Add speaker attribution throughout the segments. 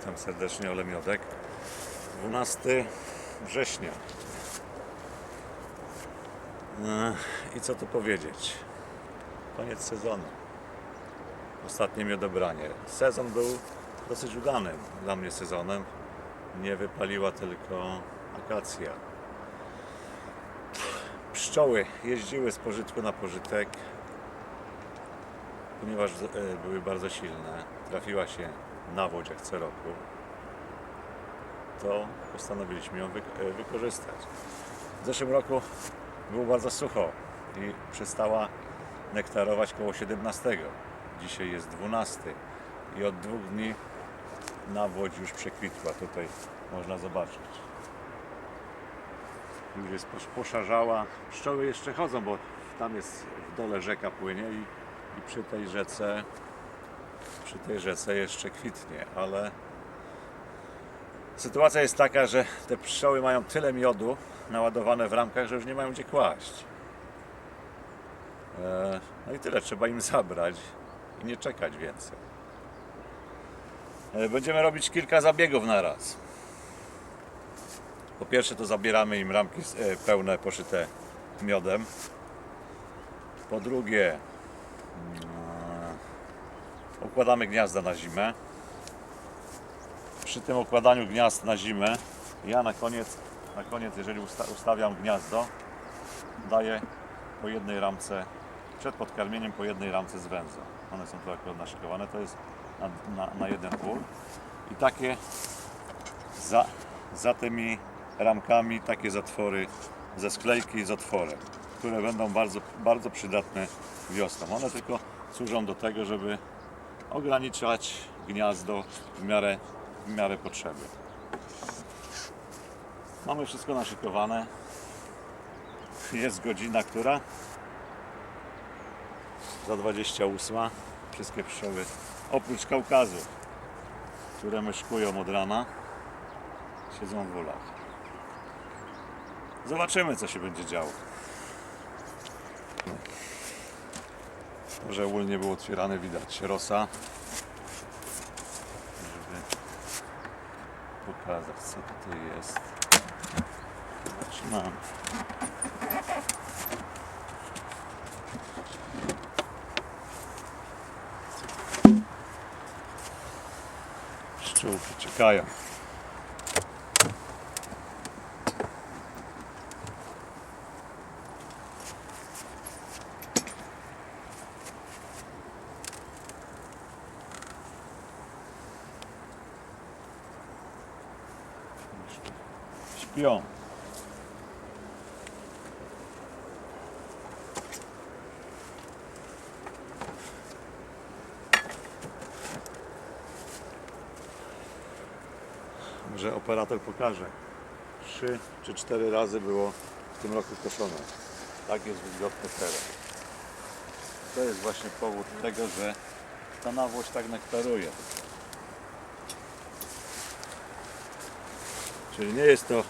Speaker 1: Witam serdecznie, Ole Miodek. 12 września. I co tu powiedzieć? Koniec sezonu. Ostatnie miodobranie. Sezon był dosyć udanym dla mnie sezonem. Nie wypaliła tylko akacja. Pszczoły jeździły z pożytku na pożytek, ponieważ e, były bardzo silne. Trafiła się nawódź jak co roku. To postanowiliśmy ją e, wykorzystać. W zeszłym roku było bardzo sucho i przestała nektarować koło 17. Dzisiaj jest 12 i od dwóch dni nawłoć już przekwitła. Tutaj można zobaczyć. Już jest posz- poszarzała. Pszczoły jeszcze chodzą, bo tam jest w dole rzeka płynie i, i przy tej rzece przy tej rzece jeszcze kwitnie, ale sytuacja jest taka, że te pszczoły mają tyle miodu naładowane w ramkach, że już nie mają gdzie kłaść. E, No i tyle, trzeba im zabrać i nie czekać więcej. E, Będziemy robić kilka zabiegów na raz. Po pierwsze to zabieramy im ramki e, pełne poszyte miodem. Po drugie układamy gniazda na zimę. Przy tym układaniu gniazd na zimę ja na koniec, na koniec jeżeli usta ustawiam gniazdo, daję po jednej ramce, przed podkarmieniem po jednej ramce z węzła. One są tu akurat naszykowane, to jest na, na, na jeden pół. I takie za, za tymi ramkami takie zatwory ze sklejki z otworem, które będą bardzo, bardzo przydatne wiosną. One tylko służą do tego, żeby ograniczać gniazdo w miarę, w miarę potrzeby. Mamy wszystko naszykowane. Jest godzina, która? Za 28. Wszystkie pszczoły, oprócz Kaukazu, które myszkują od rana, siedzą w ulach. Zobaczymy, co się będzie działo. Może ul nie był otwierany, widać rosa. Żeby pokazać, co tutaj jest. Zaczynamy. Pszczółki czekają. Śpią. Może operator pokaże. Trzy czy cztery razy było w tym roku koszone. Tak jest wilgotny teren. To jest właśnie powód tego, że ta nawłość tak nektaruje. Czyli nie jest to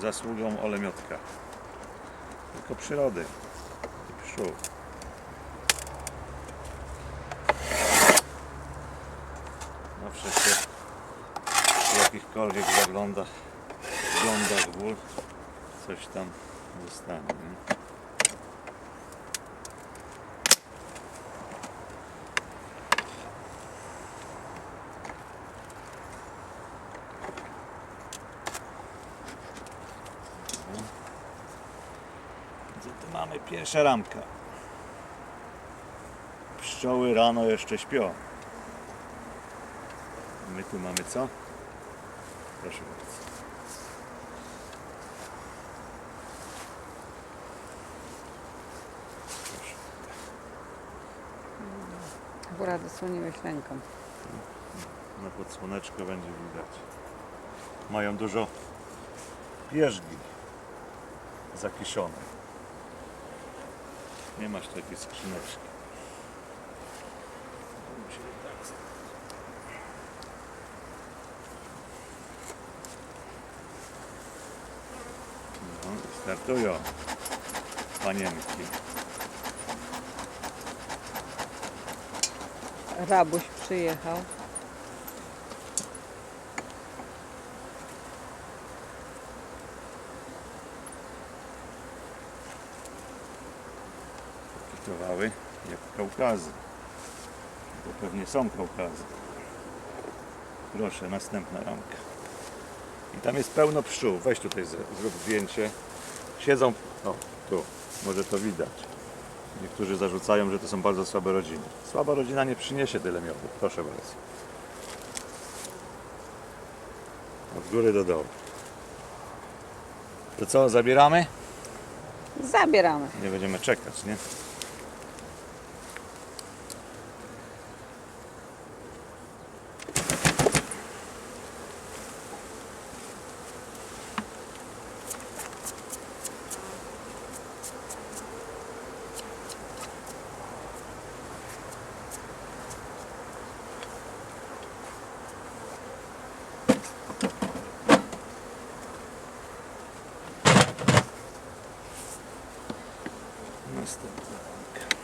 Speaker 1: zasługą olemiotka, tylko przyrody i pszczół. Zawsze się w jakichkolwiek zaglądach, wglądach ból coś tam zostanie. Nie? Gdzie tu mamy pierwsza ramka? Pszczoły rano jeszcze śpią. My tu mamy co? Proszę bardzo. Proszę.
Speaker 2: Góra dosłoniłeś ręką.
Speaker 1: Na podsłoneczko będzie widać. Mają dużo pierzgi zakiszone. Nie masz takiej skrzyneczki. No, startują panienki.
Speaker 2: Rabuś przyjechał.
Speaker 1: Kitowały jak Kaukazy. To pewnie są Kaukazy. Proszę, następna ramka. I tam jest pełno pszczół. Weź tutaj zrób zdjęcie. Siedzą, o tu, może to widać. Niektórzy zarzucają, że to są bardzo słabe rodziny. Słaba rodzina nie przyniesie tyle miodu. Proszę bardzo. Od góry do dołu. To co, zabieramy?
Speaker 2: Zabieramy.
Speaker 1: Nie będziemy czekać, nie? Następna ramka.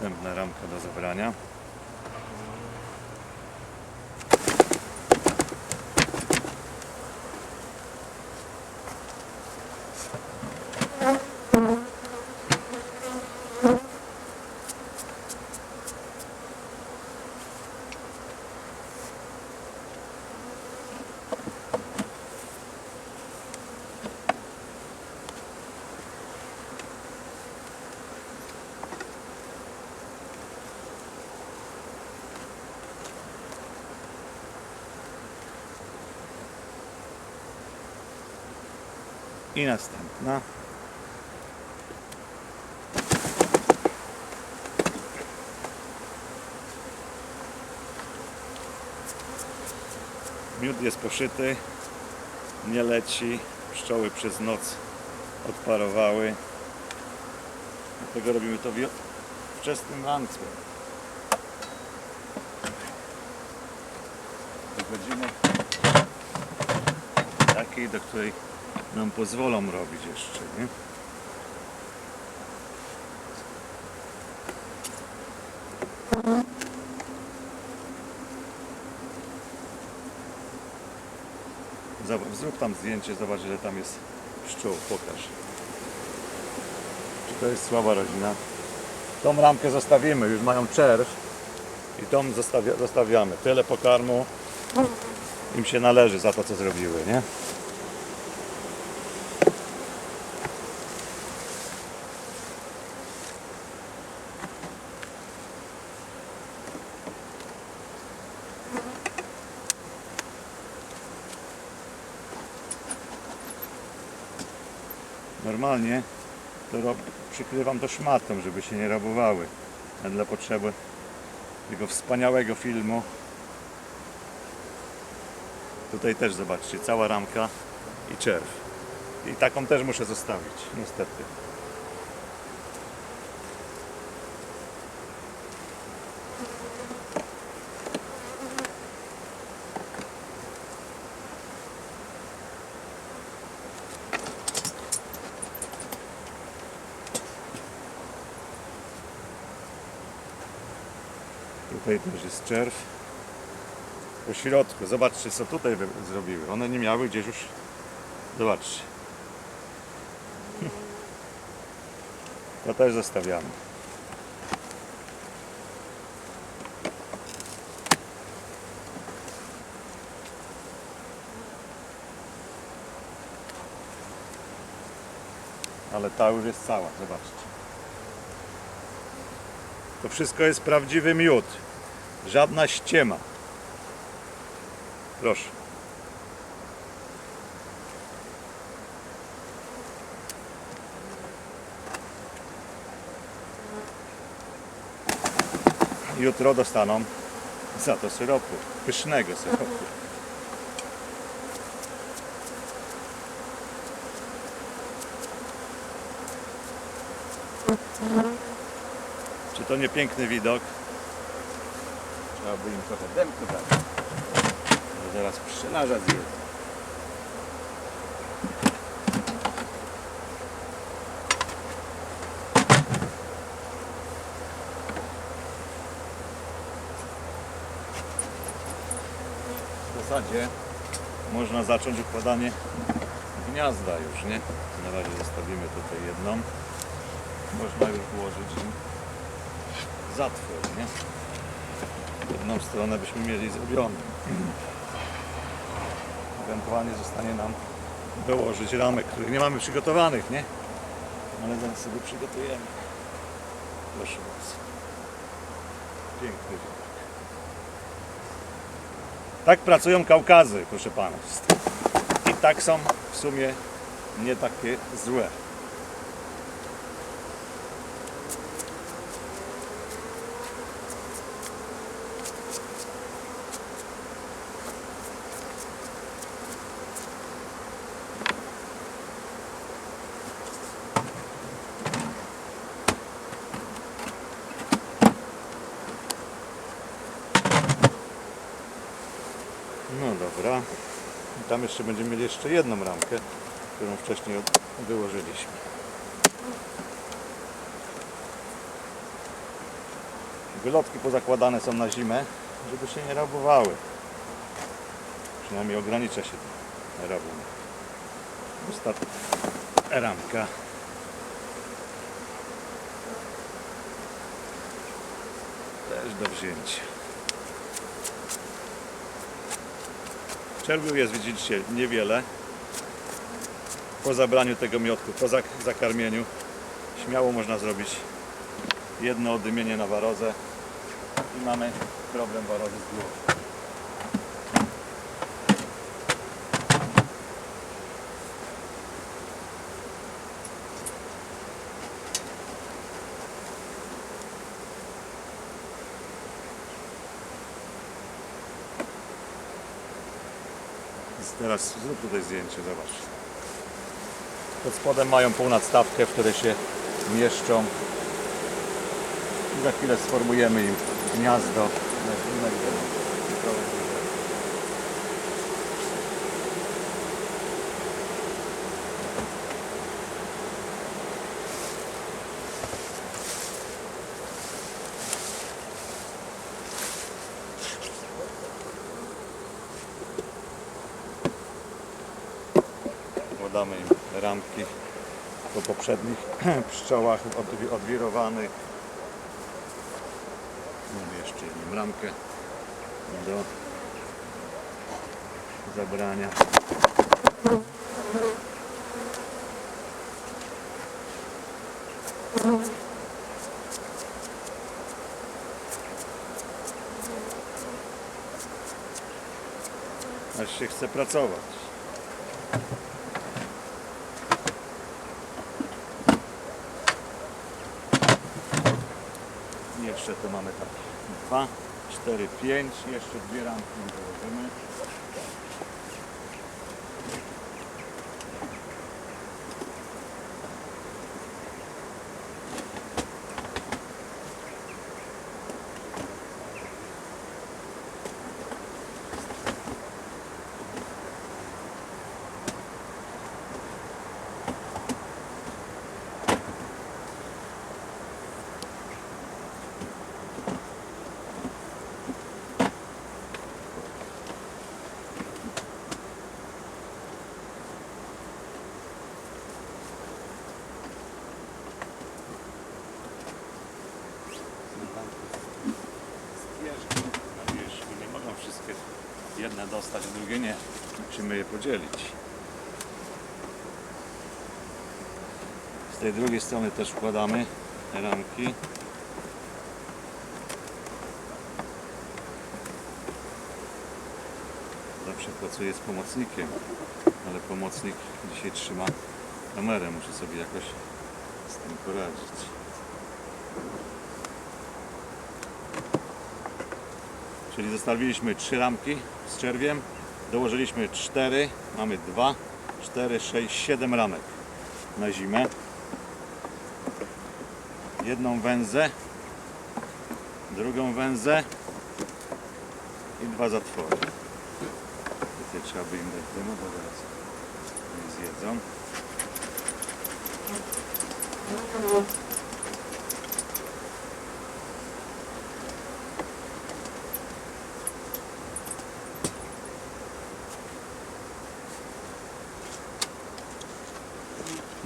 Speaker 1: Następna ramka do zabrania. I następna. Miód jest poszyty, nie leci, pszczoły przez noc odparowały. Dlatego robimy to wczesnym rankiem. Do godziny takiej, do której nam pozwolą robić jeszcze, nie? Zobacz, zrób tam zdjęcie, zobacz ile tam jest pszczół, pokaż. Czy to jest słaba rodzina? Tą ramkę zostawimy, już mają czerw i tą zostawia, zostawiamy. Tyle pokarmu im się należy za to, co zrobiły, nie? Normalnie to przykrywam to szmatą, żeby się nie rabowały. A dla potrzeby tego wspaniałego filmu tutaj też zobaczcie, cała ramka i czerw. I taką też muszę zostawić, niestety. Tutaj też jest czerw. Po środku, zobaczcie co tutaj zrobiły. One nie miały gdzieś już. Zobaczcie. To też zostawiamy. Ale ta już jest cała, zobaczcie. To wszystko jest prawdziwy miód. Żadna ściema. Proszę. Jutro dostaną za to syropu. Pysznego syropu. Czy to nie piękny widok?
Speaker 3: By im trochę demku dać. Bo zaraz zjedzą.
Speaker 1: W zasadzie można zacząć układanie gniazda już, nie? Na razie zostawimy tutaj jedną. Można już włożyć im zatwór, nie? Jedną stronę byśmy mieli zrobioną. Ewentualnie zostanie nam dołożyć ramek, których nie mamy przygotowanych, nie? Ale zaraz sobie przygotujemy. Proszę bardzo. Piękny ziomek. Tak pracują Kaukazy, proszę Państwa. I tak są w sumie nie takie złe. No dobra. I tam jeszcze będziemy mieli jeszcze jedną ramkę, którą wcześniej wyłożyliśmy. Wylotki pozakładane są na zimę, żeby się nie rabowały. Przynajmniej ogranicza się rabunek. Ostatnia ramka. Też do wzięcia. Czerwiu jest, widzicie, niewiele. Po zabraniu tego miotku, po zak- zakarmieniu, śmiało można zrobić jedno oddymienie na warozę i mamy problem warozy z głową. Teraz zrób tutaj zdjęcie, zobacz. Pod spodem mają półnadstawkę, w której się mieszczą. I za chwilę sformujemy im gniazdo. Podamy im ramki po poprzednich pszczołach odwi- odwirowanych. Mamy jeszcze jedną ramkę do zabrania. Aż się chce pracować. Jeszcze tu mamy tak 2, 4, 5, jeszcze dwie ramki dołożymy. Zbieżki na wierzchu nie mogą wszystkie dostać, drugie nie. Musimy je podzielić. Z tej drugiej strony też wkładamy ramki. Zawsze pracuję z pomocnikiem, ale pomocnik dzisiaj trzyma kamerę. Muszę sobie jakoś z tym poradzić. Czyli zostawiliśmy trzy ramki z czerwiem, dołożyliśmy cztery, mamy dwa, cztery, sześć, siedem ramek na zimę. Jedną węzę, drugą węzę
Speaker 3: i dwa zatwory. Tutaj trzeba by im dać dymu, bo zaraz zjedzą.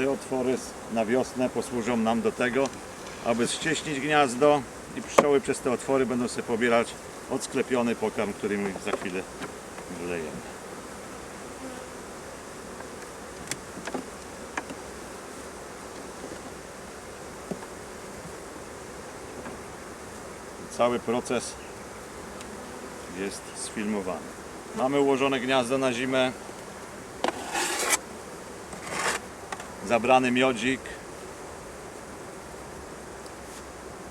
Speaker 1: Te otwory na wiosnę posłużą nam do tego, aby ścieśnić gniazdo i pszczoły przez te otwory będą sobie pobierać odsklepiony pokarm, który za chwilę wlejemy. Cały proces jest sfilmowany. Mamy ułożone gniazdo na zimę. Zabrany miodzik.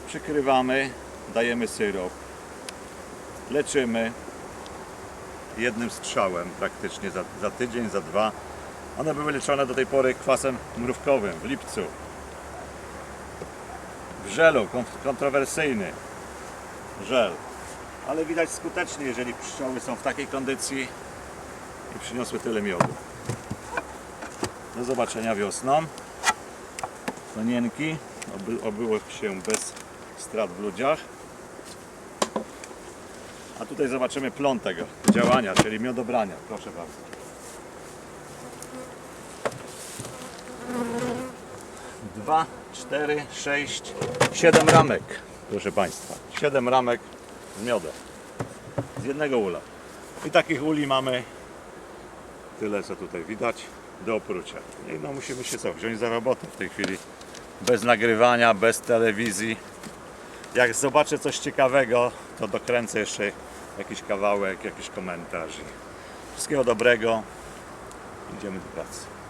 Speaker 1: Przykrywamy, dajemy syrop. Leczymy jednym strzałem praktycznie za, za tydzień, za dwa. One były leczone do tej pory kwasem mrówkowym w lipcu. W żelu, kon- kontrowersyjny żel. Ale widać skutecznie, jeżeli pszczoły są w takiej kondycji i przyniosły tyle miodu. Do zobaczenia wiosną. Konienki. Oby, obyło się bez strat w ludziach. A tutaj zobaczymy plon tego działania, czyli miodobrania. Proszę bardzo. Dwa, cztery, sześć, siedem ramek. Proszę Państwa. Siedem ramek z miodem. Z jednego ula. I takich uli mamy tyle, co tutaj widać, do oprócia. I no musimy się co, wziąć za robotę w tej chwili. Bez nagrywania, bez telewizji. Jak zobaczę coś ciekawego, to dokręcę jeszcze jakiś kawałek, jakiś komentarz. Wszystkiego dobrego. Idziemy do pracy.